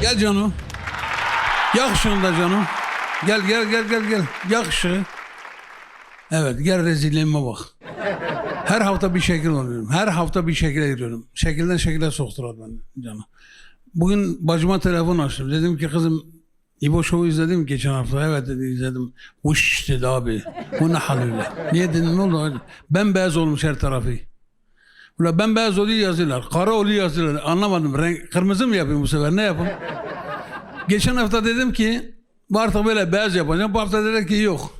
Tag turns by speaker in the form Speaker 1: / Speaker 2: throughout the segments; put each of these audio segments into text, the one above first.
Speaker 1: Gel canım. Yak şunu da canım. Gel gel gel gel gel. Yak ışığı. Evet gel rezilliğime bak. Her hafta bir şekil oluyorum. Her hafta bir şekile giriyorum. Şekilden şekile soktular beni canım. Bugün bacıma telefon açtım. Dedim ki kızım İbo Show'u izledim geçen hafta. Evet dedi izledim. Uş dedi abi. Bu ne hal öyle? Niye dedim ne oldu? Ben beyaz olmuş her tarafı. Ula ben beyaz oluyor yazıyorlar. Kara oluyor yazıyorlar. Anlamadım. Renk, kırmızı mı yapayım bu sefer? Ne yapayım? Geçen hafta dedim ki artık böyle beyaz yapacağım. Bu hafta dedi ki yok.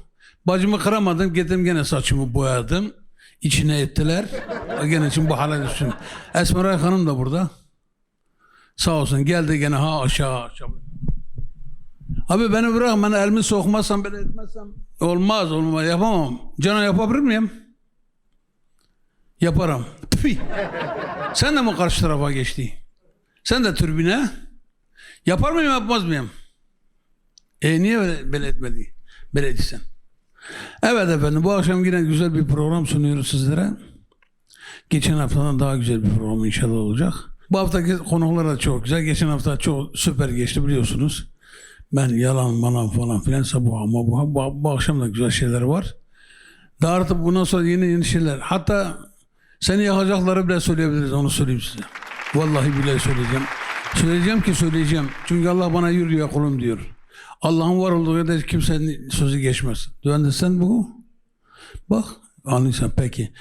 Speaker 1: Bacımı kıramadım. Gittim gene saçımı boyadım. İçine ettiler. Gene için bu hale düştüm. Esmeray Hanım da burada. Sağ olsun geldi gene ha aşağı aşağı. Abi beni bırak ben elimi sokmazsam ben etmezsem olmaz olmaz yapamam. Cana yapabilir miyim? Yaparım. Tüh. Sen de mi karşı tarafa geçti? Sen de türbüne. Yapar mıyım yapmaz mıyım? E niye böyle, böyle etmedi? Böyle etsen. Evet efendim bu akşam yine güzel bir program sunuyoruz sizlere. Geçen haftadan daha güzel bir program inşallah olacak. Bu haftaki konuklar da çok güzel. Geçen hafta çok süper geçti biliyorsunuz. Ben yalan bana falan filansa bu ama bu, bu, bu akşam da güzel şeyler var. Daha artık bundan sonra yeni yeni şeyler. Hatta seni yakacakları bile söyleyebiliriz onu söyleyeyim size. Vallahi bile söyleyeceğim. Söyleyeceğim ki söyleyeceğim. Çünkü Allah bana yürü ya kulum diyor. Allah'ın var olduğu yerde kimsenin sözü geçmez. Döndün sen bu. Bak anlıyorsan peki.